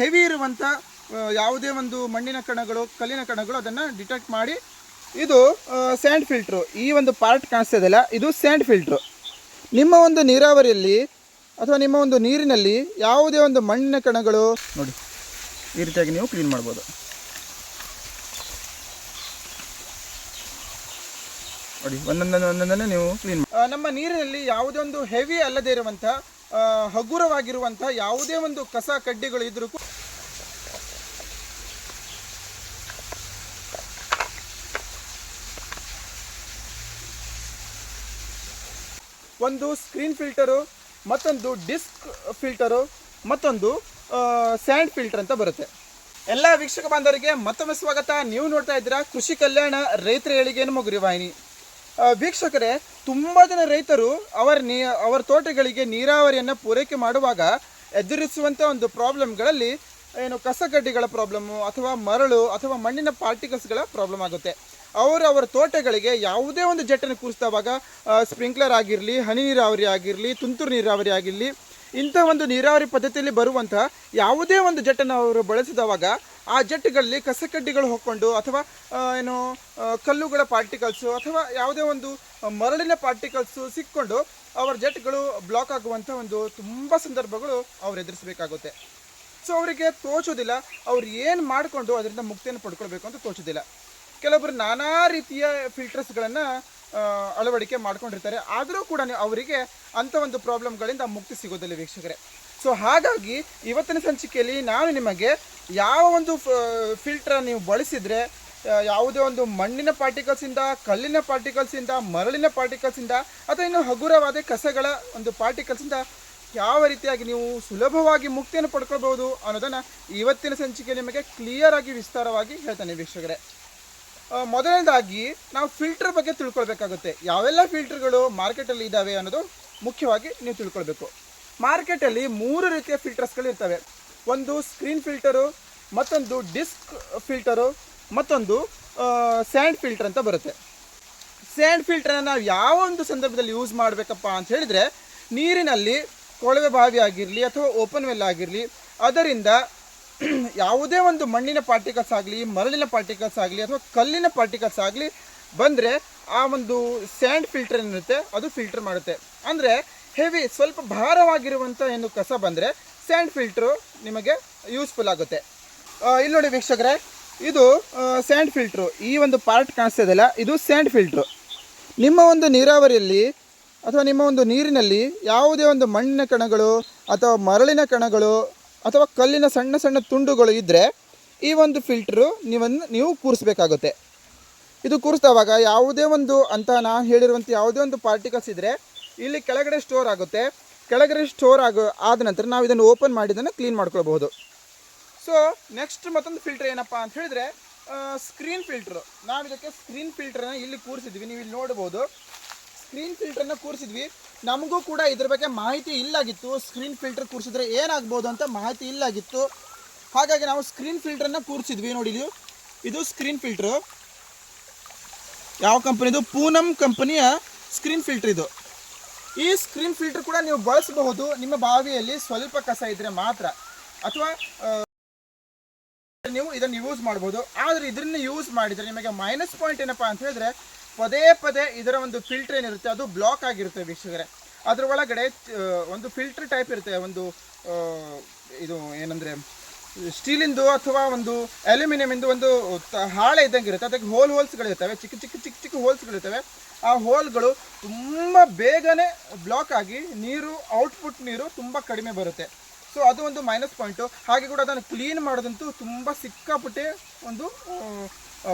Heavy ಇರುವಂಥ ಯಾವುದೇ ಒಂದು ಮಣ್ಣಿನ ಕಣಗಳು, ಕಲ್ಲಿನ ಕಣಗಳು ಅದನ್ನು ಡಿಟೆಕ್ಟ್ ಮಾಡಿ ಇದು ಸ್ಯಾಂಡ್ ಫಿಲ್ಟ್ರು. ಈ ಒಂದು ಪಾರ್ಟ್ ಕಾಣಿಸ್ತಾ ಇದು ಸ್ಯಾಂಡ್ ಫಿಲ್ಟ್ರು. ನಿಮ್ಮ ಒಂದು ನೀರಾವರಿಯಲ್ಲಿ ಅಥವಾ ನಿಮ್ಮ ಒಂದು ನೀರಿನಲ್ಲಿ ಯಾವುದೇ ಒಂದು ಮಣ್ಣಿನ ಕಣಗಳು ನೋಡಿ, ಈ ರೀತಿಯಾಗಿ ನೀವು ಕ್ಲೀನ್ ಮಾಡ್ಬೋದು. ನೋಡಿ, ಒಂದೊಂದನ್ನು ಒಂದೊಂದನ್ನು ನೀವು ಕ್ಲೀನ್ ನಮ್ಮ ನೀರಿನಲ್ಲಿ ಯಾವುದೇ ಒಂದು ಹೆವಿ ಅಲ್ಲದೇ ಇರುವಂಥ ಆ, ಹಗುರವಾಗಿರುವಂಥ ಯಾವುದೇ ಒಂದು ಕಸ ಕಡ್ಡಿಗಳು ಇದ್ರೂ ಒಂದು ಸ್ಕ್ರೀನ್ ಫಿಲ್ಟರು ಮತ್ತೊಂದು ಡಿಸ್ಕ್ ಫಿಲ್ಟರು ಮತ್ತೊಂದು ಸ್ಯಾಂಡ್ ಫಿಲ್ಟರ್ ಅಂತ ಬರುತ್ತೆ. ಎಲ್ಲ ವೀಕ್ಷಕ ಬಾಂಧವರಿಗೆ ಮತ್ತೊಮ್ಮೆ ಸ್ವಾಗತ. ನೀವು ನೋಡ್ತಾ ಇದ್ದೀರಾ ಕೃಷಿ ಕಲ್ಯಾಣ ರೈತರ ಏಳಿಗೆಯನ್ನು ಮುಗುರಿ ವಾಹಿನಿ. ವೀಕ್ಷಕರೇ ತುಂಬ ಜನ ರೈತರು ಅವರ ನೀ, ಅವರ ತೋಟಗಳಿಗೆ ನೀರಾವರಿಯನ್ನು ಪೂರೈಕೆ ಮಾಡುವಾಗ ಎದುರಿಸುವಂಥ ಒಂದು ಪ್ರಾಬ್ಲಮ್ಗಳಲ್ಲಿ ಏನು ಕಸಕಡ್ಡಿಗಳ ಪ್ರಾಬ್ಲಮ್ಮು ಅಥವಾ ಮರಳು ಅಥವಾ ಮಣ್ಣಿನ ಪಾರ್ಟಿಕಲ್ಸ್ಗಳ ಪ್ರಾಬ್ಲಮ್ ಆಗುತ್ತೆ. ಅವರು ಅವರ ತೋಟಗಳಿಗೆ ಯಾವುದೇ ಒಂದು ಜಟ್ಟನ್ನು ಕೂರಿಸಿದವಾಗ ಸ್ಪ್ರಿಂಕ್ಲರ್ ಆಗಿರಲಿ, ಹನಿ ನೀರಾವರಿ ಆಗಿರಲಿ, ತುಂತುರು ನೀರಾವರಿ ಆಗಿರಲಿ ಇಂಥ ಒಂದು ನೀರಾವರಿ ಪದ್ಧತಿಯಲ್ಲಿ ಬರುವಂತಹ ಯಾವುದೇ ಒಂದು ಜೆಟ್ಟನ್ನು ಅವರು ಬಳಸಿದವಾಗ ಆ ಜೆಟ್ಗಳಲ್ಲಿ ಕಸಕಡ್ಡಿಗಳು ಹೊಕ್ಕೊಂಡು ಅಥವಾ ಏನು ಕಲ್ಲುಗಳ ಪಾರ್ಟಿಕಲ್ಸು ಅಥವಾ ಯಾವುದೇ ಒಂದು ಮರಳಿನ ಪಾರ್ಟಿಕಲ್ಸು ಸಿಕ್ಕೊಂಡು ಅವರ ಜೆಟ್ಗಳು ಬ್ಲಾಕ್ ಆಗುವಂಥ ಒಂದು ತುಂಬ ಸಂದರ್ಭಗಳು ಅವ್ರು ಎದುರಿಸಬೇಕಾಗುತ್ತೆ. ಸೊ ಅವರಿಗೆ ತೋಚೋದಿಲ್ಲ. ಅವ್ರು ಏನು ಮಾಡಿಕೊಂಡು ಅದರಿಂದ ಮುಕ್ತಿಯನ್ನು ಪಡ್ಕೊಳ್ಬೇಕು ಅಂತ ತೋಚೋದಿಲ್ಲ. ಕೆಲವೊಬ್ಬರು ನಾನಾ ರೀತಿಯ ಫಿಲ್ಟರ್ಸ್ಗಳನ್ನು ಅಳವಡಿಕೆ ಮಾಡ್ಕೊಂಡಿರ್ತಾರೆ. ಆದರೂ ಕೂಡ ಅವರಿಗೆ ಅಂಥ ಒಂದು ಪ್ರಾಬ್ಲಮ್ಗಳಿಂದ ಮುಕ್ತಿ ಸಿಗೋದಿಲ್ಲ ವೀಕ್ಷಕರೇ. ಸೊ ಹಾಗಾಗಿ ಇವತ್ತಿನ ಸಂಚಿಕೆಯಲ್ಲಿ ನಾನು ನಿಮಗೆ ಯಾವ ಒಂದು ಫಿಲ್ಟರ್ ನೀವು ಬಳಸಿದರೆ ಯಾವುದೇ ಒಂದು ಮಣ್ಣಿನ ಪಾರ್ಟಿಕಲ್ಸಿಂದ ಕಲ್ಲಿನ ಪಾರ್ಟಿಕಲ್ಸಿಂದ ಮರಳಿನ ಪಾರ್ಟಿಕಲ್ಸಿಂದ ಅಥವಾ ಇನ್ನು ಹಗುರವಾದ ಕಸಗಳ ಒಂದು ಪಾರ್ಟಿಕಲ್ಸಿಂದ ಯಾವ ರೀತಿಯಾಗಿ ನೀವು ಸುಲಭವಾಗಿ ಮುಕ್ತಿಯನ್ನು ಪಡ್ಕೊಳ್ಬೋದು ಅನ್ನೋದನ್ನು ಇವತ್ತಿನ ಸಂಚಿಕೆ ನಿಮಗೆ ಕ್ಲಿಯರ್ ಆಗಿ ವಿಸ್ತಾರವಾಗಿ ಹೇಳ್ತಾನೆ ವೀಕ್ಷಕರೇ. ಮೊದಲನೇದಾಗಿ ನಾವು ಫಿಲ್ಟರ್ ಬಗ್ಗೆ ತಿಳ್ಕೊಳ್ಬೇಕಾಗುತ್ತೆ. ಯಾವೆಲ್ಲ ಫಿಲ್ಟರ್ಗಳು ಮಾರ್ಕೆಟಲ್ಲಿ ಇದ್ದಾವೆ ಅನ್ನೋದು ಮುಖ್ಯವಾಗಿ ನೀವು ತಿಳ್ಕೊಳ್ಬೇಕು. ಮಾರ್ಕೆಟಲ್ಲಿ ಮೂರು ರೀತಿಯ ಫಿಲ್ಟರ್ಸ್ಗಳು ಇರ್ತವೆ. ಒಂದು ಸ್ಕ್ರೀನ್ ಫಿಲ್ಟರು ಮತ್ತೊಂದು ಡಿಸ್ಕ್ ಫಿಲ್ಟರು ಮತ್ತೊಂದು ಸ್ಯಾಂಡ್ ಫಿಲ್ಟರ್ ಅಂತ ಬರುತ್ತೆ. ಸ್ಯಾಂಡ್ ಫಿಲ್ಟರ್ನ ನಾವು ಯಾವ ಒಂದು ಸಂದರ್ಭದಲ್ಲಿ ಯೂಸ್ ಮಾಡಬೇಕಪ್ಪ ಅಂತ ಹೇಳಿದರೆ ನೀರಿನಲ್ಲಿ ಕೊಳವೆ ಬಾವಿ ಆಗಿರಲಿ ಅಥವಾ ಓಪನ್ ವೆಲ್ ಆಗಿರಲಿ, ಅದರಿಂದ ಯಾವುದೇ ಒಂದು ಮಣ್ಣಿನ ಪಾರ್ಟಿಕಲ್ಸ್ ಆಗಲಿ, ಮರಳಿನ ಪಾರ್ಟಿಕಲ್ಸ್ ಆಗಲಿ ಅಥವಾ ಕಲ್ಲಿನ ಪಾರ್ಟಿಕಲ್ಸ್ ಆಗಲಿ ಬಂದರೆ ಆ ಒಂದು ಸ್ಯಾಂಡ್ ಫಿಲ್ಟರ್ ಏನಿರುತ್ತೆ, ಅದು ಫಿಲ್ಟರ್ ಮಾಡುತ್ತೆ. ಅಂದರೆ ಹೆವಿ ಸ್ವಲ್ಪ ಭಾರವಾಗಿರುವಂಥ ಏನು ಕಸ ಬಂದರೆ ಸ್ಯಾಂಡ್ ಫಿಲ್ಟ್ರು ನಿಮಗೆ ಯೂಸ್ಫುಲ್ ಆಗುತ್ತೆ. ಇಲ್ಲಿ ನೋಡಿ ವೀಕ್ಷಕರೇ, ಇದು ಸ್ಯಾಂಡ್ ಫಿಲ್ಟ್ರು ಈ ಒಂದು ಪಾರ್ಟ್ ಕಾಣಿಸ್ತಾ ಇದೆಯಲ್ಲ, ಇದು ಸ್ಯಾಂಡ್ ಫಿಲ್ಟ್ರು ನಿಮ್ಮ ಒಂದು ನೀರಾವರಿಯಲ್ಲಿ ಅಥವಾ ನಿಮ್ಮ ಒಂದು ನೀರಿನಲ್ಲಿ ಯಾವುದೇ ಒಂದು ಮಣ್ಣಿನ ಕಣಗಳು ಅಥವಾ ಮರಳಿನ ಕಣಗಳು ಅಥವಾ ಕಲ್ಲಿನ ಸಣ್ಣ ಸಣ್ಣ ತುಂಡುಗಳು ಇದ್ದರೆ ಈ ಒಂದು ಫಿಲ್ಟ್ರು ನೀವನ್ನು ನೀವು ಕೂರಿಸ್ಬೇಕಾಗುತ್ತೆ. ಇದು ಕೂರಿಸಿದವಾಗ ಯಾವುದೇ ಒಂದು ಅಂತ ನಾನು ಹೇಳಿರುವಂಥ ಯಾವುದೇ ಒಂದು ಪಾರ್ಟಿಕಲ್ಸ್ ಇದ್ದರೆ ಇಲ್ಲಿ ಕೆಳಗಡೆ ಸ್ಟೋರ್ ಆಗುತ್ತೆ. ಕೆಳಗಡೆ ಸ್ಟೋರ್ ಆಗೋ, ಆದ ನಂತರ ನಾವು ಇದನ್ನು ಓಪನ್ ಮಾಡಿ, ಇದನ್ನು ಕ್ಲೀನ್ ಮಾಡ್ಕೊಳ್ಬಹುದು. ಸೊ ನೆಕ್ಸ್ಟ್ ಮತ್ತೊಂದು ಫಿಲ್ಟರ್ ಏನಪ್ಪ ಅಂತ ಹೇಳಿದ್ರೆ ಸ್ಕ್ರೀನ್ ಫಿಲ್ಟ್ರು ನಾವು ಇದಕ್ಕೆ ಸ್ಕ್ರೀನ್ ಫಿಲ್ಟ್ರನ್ನ ಇಲ್ಲಿ ಕೂರಿಸಿದ್ವಿ. ನೀವು ಇಲ್ಲಿ ನೋಡ್ಬೋದು. ಸ್ಕ್ರೀನ್ ಫಿಲ್ಟರ್ನ ಕೂರಿಸಿದ್ವಿ. ನಮಗೂ ಕೂಡ ಇದ್ರ ಬಗ್ಗೆ ಮಾಹಿತಿ ಇಲ್ಲಾಗಿತ್ತು. ಸ್ಕ್ರೀನ್ ಫಿಲ್ಟರ್ ಕೂರಿಸಿದ್ರೆ ಏನಾಗ್ಬೋದು ಅಂತ ಮಾಹಿತಿ ಇಲ್ಲಾಗಿತ್ತು. ಹಾಗಾಗಿ ನಾವು ಸ್ಕ್ರೀನ್ ಫಿಲ್ಟರ್ನ ಕೂರಿಸಿದ್ವಿ ನೋಡಿ ಇದು ಸ್ಕ್ರೀನ್ ಫಿಲ್ಟ್ರು ಯಾವ ಕಂಪನಿದು ಪೂನಮ್ ಕಂಪನಿಯ ಸ್ಕ್ರೀನ್ ಫಿಲ್ಟರ್ ಇದು. ಈ ಸ್ಕ್ರೀನ್ ಫಿಲ್ಟರ್ ಕೂಡ ನೀವು ಬಳಸಬಹುದು. ನಿಮ್ಮ ಬಾವಿಯಲ್ಲಿ ಸ್ವಲ್ಪ ಕಸ ಇದ್ರೆ ಮಾತ್ರ. ಅಥವಾ ನೀವು ಇದನ್ನು ಯೂಸ್ ಮಾಡ್ಬೋದು ಆದರೆ ಇದನ್ನ ಯೂಸ್ ಮಾಡಿದರೆ ನಿಮಗೆ ಮೈನಸ್ ಪಾಯಿಂಟ್ ಏನಪ್ಪಾ ಅಂತ ಹೇಳಿದ್ರೆ ಪದೇ ಪದೇ ಇದರ ಒಂದು ಫಿಲ್ಟರ್ ಏನಿರುತ್ತೆ, ಅದು ಬ್ಲಾಕ್ ಆಗಿರುತ್ತೆ ವೀಕ್ಷಕರೇ. ಅದ್ರ ಒಳಗಡೆ ಒಂದು ಫಿಲ್ಟರ್ ಟೈಪ್ ಇರುತ್ತೆ, ಒಂದು ಇದು ಏನಂದ್ರೆ, ಸ್ಟೀಲಿಂದು ಅಥವಾ ಒಂದು ಅಲ್ಯೂಮಿನಿಯಮಿಂದು ಒಂದು ಹಾಳೆ ಇದ್ದಂಗೆ ಇರುತ್ತೆ. ಅದಕ್ಕೆ ಹೋಲ್ ಹೋಲ್ಸ್ಗಳಿರ್ತವೆ ಚಿಕ್ಕ ಚಿಕ್ಕ ಚಿಕ್ಕ ಚಿಕ್ಕ ಹೋಲ್ಸ್ಗಳಿರ್ತವೆ ಆ ಹೋಲ್ಗಳು ತುಂಬ ಬೇಗನೆ ಬ್ಲಾಕ್ ಆಗಿ ನೀರು ಔಟ್ಪುಟ್ ನೀರು ತುಂಬ ಕಡಿಮೆ ಬರುತ್ತೆ. ಸೊ ಅದು ಒಂದು ಮೈನಸ್ ಪಾಯಿಂಟು ಹಾಗೆ ಕೂಡ ಅದನ್ನು ಕ್ಲೀನ್ ಮಾಡೋದಂತೂ ತುಂಬ ಸಿಕ್ಕಾಪಟ್ಟೆ ಒಂದು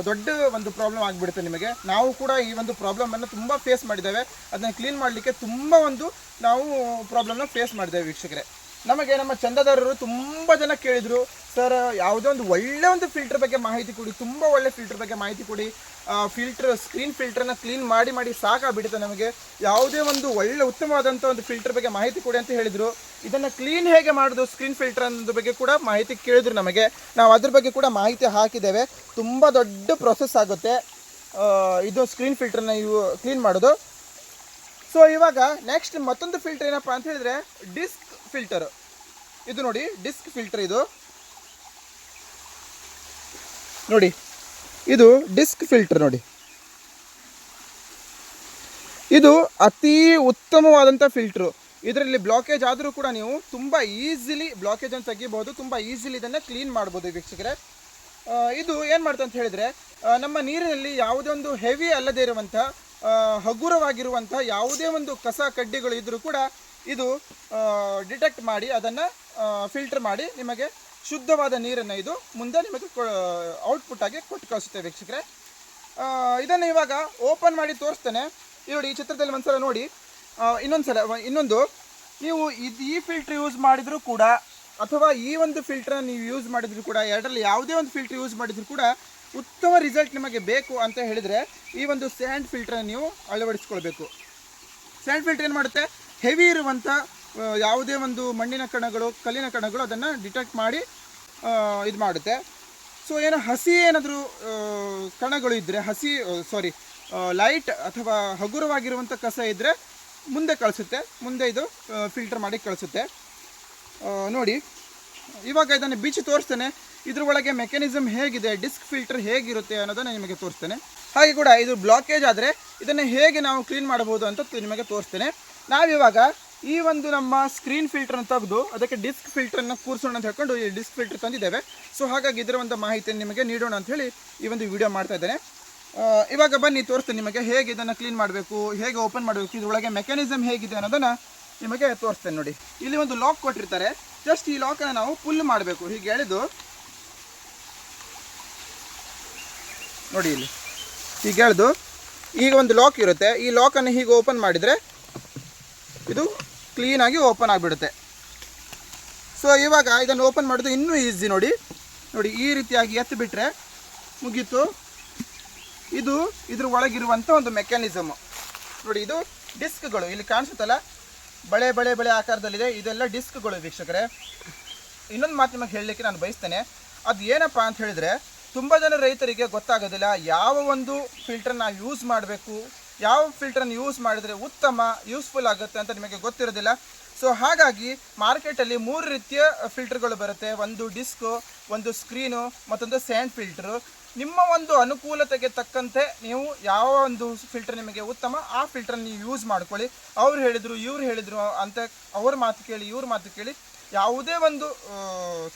ದೊಡ್ಡ ಒಂದು ಪ್ರಾಬ್ಲಮ್ ಆಗಿಬಿಡುತ್ತೆ ನಿಮಗೆ. ನಾವು ಕೂಡ ಈ ಒಂದು ಪ್ರಾಬ್ಲಮನ್ನು ತುಂಬ ಫೇಸ್ ಮಾಡಿದ್ದೇವೆ. ಅದನ್ನು ಕ್ಲೀನ್ ಮಾಡಲಿಕ್ಕೆ ತುಂಬ ಒಂದು ನಾವು ಪ್ರಾಬ್ಲಮ್ನ ಫೇಸ್ ಮಾಡಿದ್ದೇವೆ ವೀಕ್ಷಕರೇ. ನಮಗೆ ನಮ್ಮ ಚಂದದಾರರು ತುಂಬ ಜನ ಕೇಳಿದರು, ಸರ್, ಯಾವುದೋ ಒಂದು ಒಳ್ಳೆ ಒಂದು ಫಿಲ್ಟರ್ ಬಗ್ಗೆ ಮಾಹಿತಿ ಕೊಡಿ, ತುಂಬ ಒಳ್ಳೆ ಫಿಲ್ಟರ್ ಬಗ್ಗೆ ಮಾಹಿತಿ ಕೊಡಿ. ಫಿಲ್ಟರ್ ಸ್ಕ್ರೀನ್ ಫಿಲ್ಟರ್ನ ಕ್ಲೀನ್ ಮಾಡಿ ಮಾಡಿ ಸಾಕಾಗ್ಬಿಡುತ್ತೆ ನಮಗೆ. ಯಾವುದೇ ಒಂದು ಒಳ್ಳೆ ಉತ್ತಮವಾದಂಥ ಒಂದು ಫಿಲ್ಟರ್ ಬಗ್ಗೆ ಮಾಹಿತಿ ಕೊಡಿ ಅಂತ ಹೇಳಿದರು. ಇದನ್ನು ಕ್ಲೀನ್ ಹೇಗೆ ಮಾಡೋದು? ಸ್ಕ್ರೀನ್ ಫಿಲ್ಟರ್ ಅನ್ನೋದ್ರ ಬಗ್ಗೆ ಕೂಡ ಮಾಹಿತಿ ಕೇಳಿದ್ರು ನಮಗೆ. ನಾವು ಅದ್ರ ಬಗ್ಗೆ ಕೂಡ ಮಾಹಿತಿ ಹಾಕಿದ್ದೇವೆ. ತುಂಬ ದೊಡ್ಡ ಪ್ರೊಸೆಸ್ ಆಗುತ್ತೆ. ಇದು ಸ್ಕ್ರೀನ್ ಫಿಲ್ಟರ್ನ ಇವು ಕ್ಲೀನ್ ಮಾಡೋದು. ಸೊ ಇವಾಗ ನೆಕ್ಸ್ಟ್ ಮತ್ತೊಂದು ಫಿಲ್ಟರ್ ಏನಪ್ಪ ಅಂತ ಹೇಳಿದ್ರೆ ಡಿಸ್ಕ್ ಫಿಲ್ಟರ್ ಇದು ನೋಡಿ ಡಿಸ್ಕ್ ಫಿಲ್ಟರ್ ಇದು. ನೋಡಿ, ಇದು ಡಿಸ್ಕ್ ಫಿಲ್ಟರ್ ನೋಡಿ. ಇದು ಅತಿ ಉತ್ತಮವಾದಂಥ ಫಿಲ್ಟ್ರು ಇದರಲ್ಲಿ ಬ್ಲಾಕೇಜ್ ಆದರೂ ಕೂಡ ನೀವು ತುಂಬ ಈಸಿಲಿ ಬ್ಲಾಕೇಜನ್ನು ತೆಗಿಬೋದು ತುಂಬ ಈಸಿಲಿ ಇದನ್ನು ಕ್ಲೀನ್ ಮಾಡ್ಬೋದು ವೀಕ್ಷಕರೇ. ಇದು ಏನು ಮಾಡ್ತ ಅಂತ ಹೇಳಿದರೆ ನಮ್ಮ ನೀರಿನಲ್ಲಿ ಯಾವುದೇ ಒಂದು ಹೆವಿ ಅಲ್ಲದೇ ಇರುವಂಥ ಹಗುರವಾಗಿರುವಂಥ ಯಾವುದೇ ಒಂದು ಕಸ ಕಡ್ಡಿಗಳು ಇದ್ದರೂ ಕೂಡ ಇದು ಡಿಟೆಕ್ಟ್ ಮಾಡಿ, ಅದನ್ನು ಫಿಲ್ಟರ್ ಮಾಡಿ ನಿಮಗೆ ಶುದ್ಧವಾದ ನೀರನ್ನು ಇದು ಮುಂದೆ ನಿಮಗೆ ಔಟ್ಪುಟ್ ಆಗಿ ಕೊಟ್ಟು ಕಳಿಸುತ್ತೆ ವೀಕ್ಷಕರೇ. ಇದನ್ನು ಇವಾಗ ಓಪನ್ ಮಾಡಿ ತೋರಿಸ್ತೇನೆ. ನೋಡಿ, ಈ ಚಿತ್ರದಲ್ಲಿ ಒಂದ್ಸಲ ನೋಡಿ. ಇನ್ನೊಂದು ಸಲ ಇನ್ನೊಂದು. ನೀವು ಇದು ಈ ಫಿಲ್ಟರ್ ಯೂಸ್ ಮಾಡಿದರೂ ಕೂಡ, ಅಥವಾ ಈ ಒಂದು ಫಿಲ್ಟ್ರನ್ನ ನೀವು ಯೂಸ್ ಮಾಡಿದರೂ ಕೂಡ, ಎರಡರಲ್ಲಿ ಯಾವುದೇ ಒಂದು ಫಿಲ್ಟರ್ ಯೂಸ್ ಮಾಡಿದರೂ ಕೂಡ, ಉತ್ತಮ ರಿಸಲ್ಟ್ ನಿಮಗೆ ಬೇಕು ಅಂತ ಹೇಳಿದರೆ ಈ ಒಂದು ಸ್ಯಾಂಡ್ ಫಿಲ್ಟ್ರನ್ನ ನೀವು ಅಳವಡಿಸ್ಕೊಳ್ಬೇಕು. ಸ್ಯಾಂಡ್ ಫಿಲ್ಟರ್ ಏನು ಮಾಡುತ್ತೆ? ಹೆವಿ ಇರುವಂಥ ಯಾವುದೇ ಒಂದು ಮಣ್ಣಿನ ಕಣಗಳು, ಕಲ್ಲಿನ ಕಣಗಳು ಅದನ್ನು ಡಿಟೆಕ್ಟ್ ಮಾಡಿ ಇದು ಮಾಡುತ್ತೆ. ಸೊ, ಏನೋ ಹಸಿ ಏನಾದರೂ ಕಣಗಳು ಇದ್ದರೆ ಹಸಿ ಸಾರಿ ಲೈಟ್ ಅಥವಾ ಹಗುರವಾಗಿರುವಂಥ ಕಸ ಇದ್ದರೆ ಮುಂದೆ ಕಳಿಸುತ್ತೆ. ಮುಂದೆ ಇದು ಫಿಲ್ಟರ್ ಮಾಡಿ ಕಳಿಸುತ್ತೆ. ನೋಡಿ, ಇವಾಗ ಇದನ್ನು ಬೀಚ್ ತೋರಿಸ್ತೇನೆ. ಇದ್ರ ಒಳಗೆ ಮೆಕ್ಯಾನಿಸಮ್ ಹೇಗಿದೆ ಡಿಸ್ಕ್ ಫಿಲ್ಟರ್ ಹೇಗಿರುತ್ತೆ ಅನ್ನೋದನ್ನು ನಿಮಗೆ ತೋರಿಸ್ತೇನೆ. ಹಾಗೆ ಕೂಡ ಇದು ಬ್ಲಾಕೇಜ್ ಆದರೆ ಇದನ್ನು ಹೇಗೆ ನಾವು ಕ್ಲೀನ್ ಮಾಡಬಹುದು ಅಂತ ನಿಮಗೆ ತೋರಿಸ್ತೇನೆ. ನಾವಿವಾಗ ಈ ಒಂದು ನಮ್ಮ ಸ್ಕ್ರೀನ್ ಫಿಲ್ಟರ್ನ ತೆಗೆದು ಅದಕ್ಕೆ ಡಿಸ್ಕ್ ಫಿಲ್ಟರ್ನ ಕೂರಿಸೋಣ ಅಂತ ಹೇಳ್ಕೊಂಡು ಈ ಡಿಸ್ಕ್ ಫಿಲ್ಟರ್ ತಂದಿದ್ದೇವೆ. ಸೊ ಹಾಗಾಗಿ ಇದರ ಒಂದು ಮಾಹಿತಿಯನ್ನು ನಿಮಗೆ ನೀಡೋಣ ಅಂತ ಹೇಳಿ ಈ ಒಂದು ವಿಡಿಯೋ ಮಾಡ್ತಾ ಇದ್ದೇನೆ. ಇವಾಗ ಬನ್ನಿ, ತೋರಿಸ್ತೇನೆ ನಿಮಗೆ ಹೇಗೆ ಇದನ್ನು ಕ್ಲೀನ್ ಮಾಡಬೇಕು, ಹೇಗೆ ಓಪನ್ ಮಾಡಬೇಕು, ಇದರೊಳಗೆ ಮೆಕ್ಯಾನಿಸಮ್ ಹೇಗಿದೆ ಅನ್ನೋದನ್ನು ನಿಮಗೆ ತೋರಿಸ್ತೇನೆ ನೋಡಿ. ಇಲ್ಲಿ ಒಂದು ಲಾಕ್ ಕೊಟ್ಟಿರ್ತಾರೆ. ಜಸ್ಟ್ ಈ ಲಾಕನ್ನು ನಾವು ಪುಲ್ ಮಾಡಬೇಕು. ಹೀಗೆ ಎಳೆದು ನೋಡಿ ಇಲ್ಲಿ. ಹೀಗೆ ಎಳೆದು ಈಗ ಒಂದು ಲಾಕ್ ಇರುತ್ತೆ. ಈ ಲಾಕನ್ನು ಹೀಗೆ ಓಪನ್ ಮಾಡಿದರೆ ಇದು ಕ್ಲೀನಾಗಿ ಓಪನ್ ಆಗಿಬಿಡುತ್ತೆ. ಸೊ ಇವಾಗ ಇದನ್ನು ಓಪನ್ ಮಾಡೋದು ಇನ್ನೂ ಈಸಿ ನೋಡಿ. ನೋಡಿ, ಈ ರೀತಿಯಾಗಿ ಎತ್ತು ಬಿಟ್ಟರೆ ಮುಗೀತು. ಇದು ಇದ್ರ ಒಳಗಿರುವಂಥ ಒಂದು ಮೆಕ್ಯಾನಿಸಮ್ ನೋಡಿ, ಇದು ಡಿಸ್ಕ್ಗಳು ಇಲ್ಲಿ ಕಾಣಿಸುತ್ತಲ್ಲ? ಬಳೆ ಬಳೆ ಬಳೆ ಆಕಾರದಲ್ಲಿದೆ. ಇದೆಲ್ಲ ಡಿಸ್ಕ್ಗಳು ವೀಕ್ಷಕರೇ. ಇನ್ನೊಂದು ಮಾತು ನಿಮಗೆ ಹೇಳಲಿಕ್ಕೆ ನಾನು ಬಯಸ್ತೇನೆ. ಅದು ಏನಪ್ಪ ಅಂತ ಹೇಳಿದರೆ, ತುಂಬ ಜನ ರೈತರಿಗೆ ಗೊತ್ತಾಗೋದಿಲ್ಲ ಯಾವ ಒಂದು ಫಿಲ್ಟರ್ ಯೂಸ್ ಮಾಡಬೇಕು ಯಾವ ಫಿಲ್ಟರ್ನ ಯೂಸ್ ಮಾಡಿದರೆ ಉತ್ತಮ ಯೂಸ್ಫುಲ್ ಆಗುತ್ತೆ ಅಂತ ನಿಮಗೆ ಗೊತ್ತಿರೋದಿಲ್ಲ. ಸೊ ಹಾಗಾಗಿ ಮಾರ್ಕೆಟಲ್ಲಿ ಮೂರು ರೀತಿಯ ಫಿಲ್ಟರ್ಗಳು ಬರುತ್ತೆ. ಒಂದು ಡಿಸ್ಕು ಒಂದು ಸ್ಕ್ರೀನು ಮತ್ತೊಂದು ಸ್ಯಾಂಡ್ ಫಿಲ್ಟ್ರು ನಿಮ್ಮ ಒಂದು ಅನುಕೂಲತೆಗೆ ತಕ್ಕಂತೆ ನೀವು ಯಾವ ಒಂದು ಫಿಲ್ಟರ್ ನಿಮಗೆ ಉತ್ತಮ, ಆ ಫಿಲ್ಟರ್ ನೀವು ಯೂಸ್ ಮಾಡ್ಕೊಳ್ಳಿ. ಅವ್ರು ಹೇಳಿದರು, ಇವ್ರು ಹೇಳಿದರು ಅಂತ ಅವ್ರ ಮಾತು ಕೇಳಿ, ಇವ್ರ ಮಾತು ಕೇಳಿ ಯಾವುದೇ ಒಂದು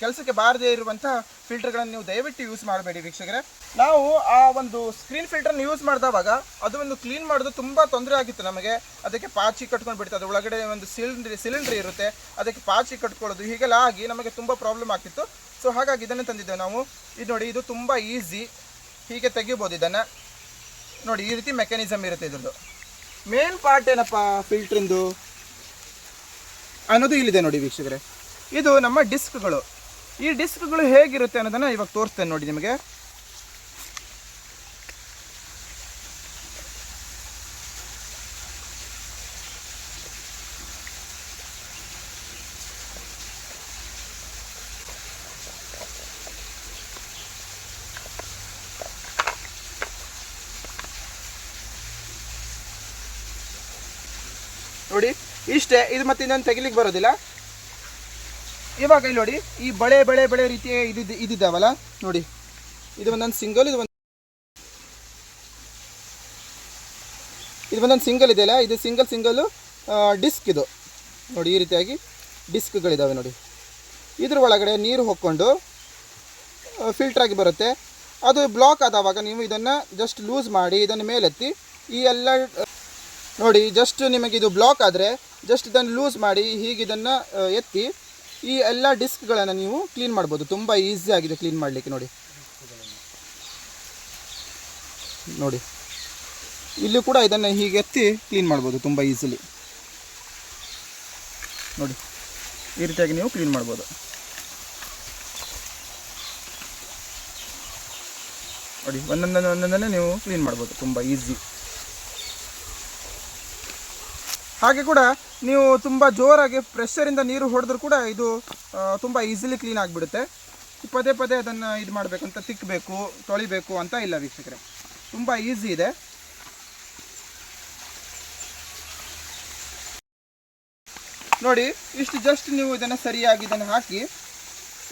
ಕೆಲಸಕ್ಕೆ ಬಾರದೇ ಇರುವಂತಹ ಫಿಲ್ಟರ್ಗಳನ್ನು ನೀವು ದಯವಿಟ್ಟು ಯೂಸ್ ಮಾಡಬೇಡಿ ವೀಕ್ಷಕರೇ. ನಾವು ಆ ಒಂದು ಸ್ಕ್ರೀನ್ ಫಿಲ್ಟರ್ನ ಯೂಸ್ ಮಾಡಿದವಾಗ ಅದು ಒಂದು ಕ್ಲೀನ್ ಮಾಡೋದು ತುಂಬ ತೊಂದರೆ ಆಗಿತ್ತು ನಮಗೆ. ಅದಕ್ಕೆ ಪಾಚಿ ಕಟ್ಕೊಂಡು ಬಿಡ್ತದೆ ಒಳಗಡೆ ಒಂದು ಸಿಲಿಂಡ್ರಿ ಸಿಲಿಂಡ್ರಿ ಇರುತ್ತೆ. ಅದಕ್ಕೆ ಪಾಚಿ ಕಟ್ಕೊಳ್ಳೋದು ಹೀಗೆಲ್ಲ ಆಗಿ ನಮಗೆ ತುಂಬ ಪ್ರಾಬ್ಲಮ್ ಆಗ್ತಿತ್ತು. ಸೊ ಹಾಗಾಗಿ ಇದನ್ನು ತಂದಿದ್ದೇವೆ ನಾವು. ಇದು ನೋಡಿ, ಇದು ತುಂಬ ಈಸಿ ಹೀಗೆ ತೆಗಿಬೋದು ಇದನ್ನು. ನೋಡಿ, ಈ ರೀತಿ ಮೆಕ್ಯಾನಿಸಮ್ ಇರುತ್ತೆ ಇದ್ರದ್ದು. ಮೇನ್ ಪಾರ್ಟ್ ಏನಪ್ಪ ಫಿಲ್ಟ್ರಿಂದು ಅನ್ನೋದು ಇಲ್ಲಿದೆ ನೋಡಿ ವೀಕ್ಷಕರೇ. ಇದು ನಮ್ಮ ಡಿಸ್ಕ್ಗಳು. ಈ ಡಿಸ್ಕ್ಗಳು ಹೇಗಿರುತ್ತೆ ಅನ್ನೋದನ್ನು ಇವಾಗ ತೋರಿಸ್ತೇನೆ ನೋಡಿ ನಿಮಗೆ. ನೋಡಿ, ಇಷ್ಟೇ, ಇದು ಮತ್ತೆ ಇನ್ನೊಂದು ತೆಗಿಲಿಕ್ಕೆ ಬರೋದಿಲ್ಲ. ಇವಾಗ ಇಲ್ಲಿ ನೋಡಿ, ಈ ಬಳೆ ಬಳೆ ಬಳೆ ರೀತಿಯ ಇದು ಇದಿದ್ದಾವಲ್ಲ ನೋಡಿ. ಇದು ಒಂದೊಂದು ಸಿಂಗಲ್ ಇದು ಒಂದು ಇದು ಒಂದೊಂದು ಸಿಂಗಲ್ ಇದೆಯಲ್ಲ ಇದು ಸಿಂಗಲ್ ಸಿಂಗಲ್ಲು ಡಿಸ್ಕ್ ಇದು. ನೋಡಿ, ಈ ರೀತಿಯಾಗಿ ಡಿಸ್ಕ್ಗಳಿದ್ದಾವೆ ನೋಡಿ. ಇದ್ರ ಒಳಗಡೆ ನೀರು ಹೊಕ್ಕೊಂಡು ಫಿಲ್ಟರ್ ಆಗಿ ಬರುತ್ತೆ. ಅದು ಬ್ಲಾಕ್ ಆದವಾಗ ನೀವು ಇದನ್ನು ಜಸ್ಟ್ ಲೂಸ್ ಮಾಡಿ ಇದನ್ನು ಮೇಲೆತ್ತಿ, ಈ ಎಲ್ಲ, ನೋಡಿ ಜಸ್ಟ್ ನಿಮಗೆ ಇದು ಬ್ಲಾಕ್ ಆದರೆ ಜಸ್ಟ್ ಇದನ್ನು ಲೂಸ್ ಮಾಡಿ ಹೀಗೆ ಇದನ್ನು ಎತ್ತಿ ಈ ಎಲ್ಲ ಡಿಸ್ಕ್ಗಳನ್ನು ನೀವು ಕ್ಲೀನ್ ಮಾಡ್ಬೋದು. ತುಂಬ ಈಸಿ ಆಗಿದೆ ಕ್ಲೀನ್ ಮಾಡಲಿಕ್ಕೆ ನೋಡಿ. ನೋಡಿ. ಇಲ್ಲೂ ಕೂಡ ಇದನ್ನು ಹೀಗೆ ಎತ್ತಿ ಕ್ಲೀನ್ ಮಾಡ್ಬೋದು ತುಂಬ ಈಸಿಲಿ ನೋಡಿ. ಈ ರೀತಿಯಾಗಿ ನೀವು ಕ್ಲೀನ್ ಮಾಡ್ಬೋದು. ನೋಡಿ, ಒಂದೊಂದನ್ನು ಒಂದೊಂದನ್ನೇ ನೀವು ಕ್ಲೀನ್ ಮಾಡ್ಬೋದು. ತುಂಬ ಈಸಿ ಹಾಗೆ ಕೂಡ ನೀವು ತುಂಬ ಜೋರಾಗಿ ಪ್ರೆಷರಿಂದ ನೀರು ಹೊಡೆದ್ರೂ ಕೂಡ ಇದು ತುಂಬ ಈಸಿಲಿ ಕ್ಲೀನ್ ಆಗಿಬಿಡುತ್ತೆ. ಪದೇ ಪದೇ ಅದನ್ನು ಇದು ಮಾಡಬೇಕಂತ ತಿಕ್ಕಬೇಕು ತೊಳಿಬೇಕು ಅಂತ ಇಲ್ಲ ವೀಕ್ಷಕರೆ. ತುಂಬ ಈಸಿ ಇದೆ. ನೋಡಿ, ಇಷ್ಟು ಜಸ್ಟ್ ನೀವು ಇದನ್ನು ಸರಿಯಾಗಿ ಇದನ್ನು ಹಾಕಿ,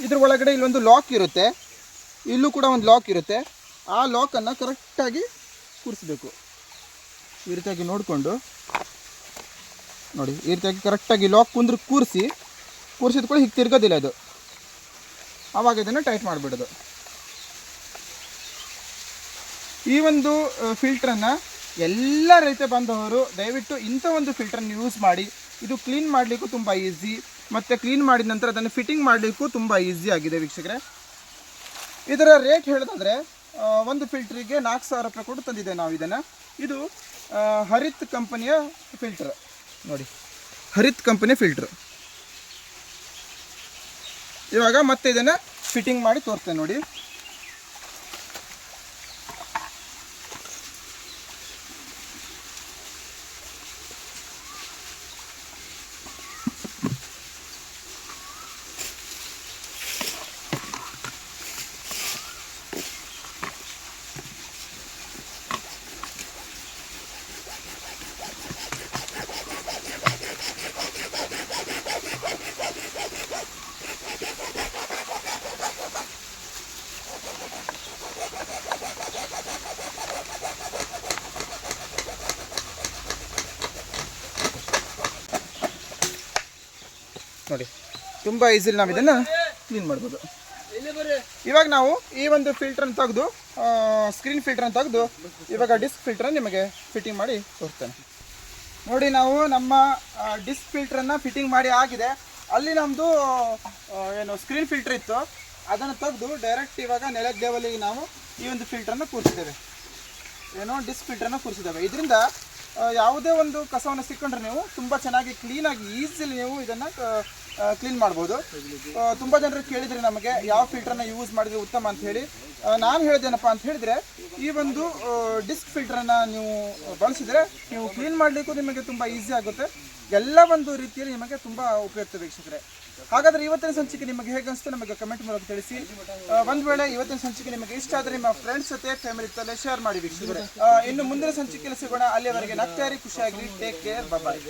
ಇದ್ರ ಒಳಗಡೆ ಇಲ್ಲೊಂದು ಲಾಕ್ ಇರುತ್ತೆ. ಇಲ್ಲೂ ಕೂಡ ಒಂದು ಲಾಕ್ ಇರುತ್ತೆ. ಆ ಲಾಕನ್ನು ಕರೆಕ್ಟಾಗಿ ಕೂರಿಸ್ಬೇಕು. ಈ ರೀತಿಯಾಗಿ ನೋಡಿಕೊಂಡು. ನೋಡಿ, ಈ ರೀತಿಯಾಗಿ ಕರೆಕ್ಟಾಗಿ ಲಾಕ್ ಕುಂದ್ರೆ ಕೂರಿಸಿ, ಕೂರಿಸಿದ ಕೂಡ ಹೀಗೆ ತಿರ್ಗೋದಿಲ್ಲ ಅದು ಆವಾಗ ಇದನ್ನು ಟೈಟ್ ಮಾಡಿಬಿಡೋದು. ಈ ಒಂದು ಫಿಲ್ಟ್ರನ್ನು ಎಲ್ಲ ರೈತ ಬಂದವರು ದಯವಿಟ್ಟು ಇಂಥ ಒಂದು ಫಿಲ್ಟ್ರನ್ನು ಯೂಸ್ ಮಾಡಿ, ಇದು ಕ್ಲೀನ್ ಮಾಡಲಿಕ್ಕೂ ತುಂಬ ಈಸಿ ಮತ್ತು ಕ್ಲೀನ್ ಮಾಡಿದ ನಂತರ ಅದನ್ನು ಫಿಟ್ಟಿಂಗ್ ಮಾಡಲಿಕ್ಕೂ ತುಂಬ ಈಸಿ ಆಗಿದೆ ವೀಕ್ಷಕರೇ. ಇದರ ರೇಟ್ ಹೇಳೋದಾದರೆ ಒಂದು ಫಿಲ್ಟ್ರಿಗೆ ನಾಲ್ಕು ಸಾವಿರ ರೂಪಾಯಿ ಕೊಟ್ಟು ತಂದಿದ್ದೇವೆ ನಾವು ಇದನ್ನು ಇದು ಹರಿತ್ ಕಂಪನಿಯ ಫಿಲ್ಟರ್ ನೋಡಿ. ಹರಿತ್ ಕಂಪನಿ ಫಿಲ್ಟ್ರ್ ಇವಾಗ ಮತ್ತೆ ಇದನ್ನು ಫಿಟ್ಟಿಂಗ್ ಮಾಡಿ ತೋರಿಸ್ತೇನೆ ನೋಡಿ. ತುಂಬ ಈಸಿಲಿ ನಾವು ಇದನ್ನು ಕ್ಲೀನ್ ಮಾಡ್ಬೋದು. ಇವಾಗ ನಾವು ಈ ಒಂದು ಫಿಲ್ಟ್ರನ್ನು ತೆಗೆದು ಸ್ಕ್ರೀನ್ ಫಿಲ್ಟ್ರನ್ನು ತೆಗೆದು, ಇವಾಗ ಡಿಸ್ಕ್ ಫಿಲ್ಟ್ರನ್ನು ನಿಮಗೆ ಫಿಟ್ಟಿಂಗ್ ಮಾಡಿ ತೋರಿಸ್ತೇನೆ. ನೋಡಿ ನಾವು ನಮ್ಮ ಡಿಸ್ಕ್ ಫಿಲ್ಟ್ರನ್ನು ಫಿಟ್ಟಿಂಗ್ ಮಾಡಿ ಆಗಿದೆ. ಅಲ್ಲಿ ನಮ್ಮದು ಏನು ಸ್ಕ್ರೀನ್ ಫಿಲ್ಟರ್ ಇತ್ತು. ಅದನ್ನು ತೆಗೆದು ಡೈರೆಕ್ಟ್ ಇವಾಗ ನೆಲದ ಲೆವೆಲಿಗೆ ನಾವು ಈ ಒಂದು ಫಿಲ್ಟ್ರನ್ನು ಕೂರಿಸಿದ್ದೇವೆ. ಏನೋ ಡಿಸ್ಕ್ ಫಿಲ್ಟ್ರನ್ನು ಕೂರಿಸಿದ್ದೇವೆ. ಇದರಿಂದ ಯಾವುದೇ ಒಂದು ಕಸವನ್ನು ಸಿಕ್ಕೊಂಡ್ರೆ ನೀವು ತುಂಬ ಚೆನ್ನಾಗಿ ಕ್ಲೀನಾಗಿ ಈಸಿಲಿ ನೀವು ಇದನ್ನು ಕ್ಲೀನ್ ಮಾಡ್ಬೋದು. ತುಂಬ ಜನರು ಕೇಳಿದರೆ ನಮಗೆ ಯಾವ ಫಿಲ್ಟರ್ನ ಯೂಸ್ ಮಾಡಿದ್ರೆ ಉತ್ತಮ ಅಂತ ಹೇಳಿ. ನಾನು ಹೇಳಿದ್ದೇನಪ್ಪ ಅಂತ ಹೇಳಿದರೆ, ಈ ಒಂದು ಡಿಸ್ಕ್ ಫಿಲ್ಟರನ್ನು ನೀವು ಬಳಸಿದರೆ ನೀವು ಕ್ಲೀನ್ ಮಾಡಲಿಕ್ಕೂ ನಿಮಗೆ ತುಂಬ ಈಸಿ ಆಗುತ್ತೆ. ಎಲ್ಲ ಒಂದು ರೀತಿಯಲ್ಲಿ ನಿಮಗೆ ತುಂಬ ಉಪಯುಕ್ತ ವೀಕ್ಷಕರೇ. ಹಾಗಾದ್ರೆ ಇವತ್ತಿನ ಸಂಚಿಕೆ ನಿಮಗೆ ಹೇಗೆ ಅನಿಸ್ತು ನಮಗೆ ಕಮೆಂಟ್ ಮೂಲಕ ತಿಳಿಸಿ. ಒಂದು ವೇಳೆ ಇವತ್ತಿನ ಸಂಚಿಕೆ ನಿಮಗೆ ಇಷ್ಟ ಆದರೆ ನಿಮ್ಮ ಫ್ರೆಂಡ್ಸ್ ಜೊತೆ ಫ್ಯಾಮಿಲಿ ಜೊತೆ ಶೇರ್ ಮಾಡಿ ವೀಕ್ಷಕರೇ. ಇನ್ನು ಮುಂದಿನ ಸಂಚಿಕೆಯಲ್ಲಿ ಸಿಗೋಣ. ಅಲ್ಲಿಯವರೆಗೆ ನಗ್ತಾರಿ ಖುಷಿಯಾಗಿ ಟೇಕ್ ಕೇರ್ ಬಾಯ್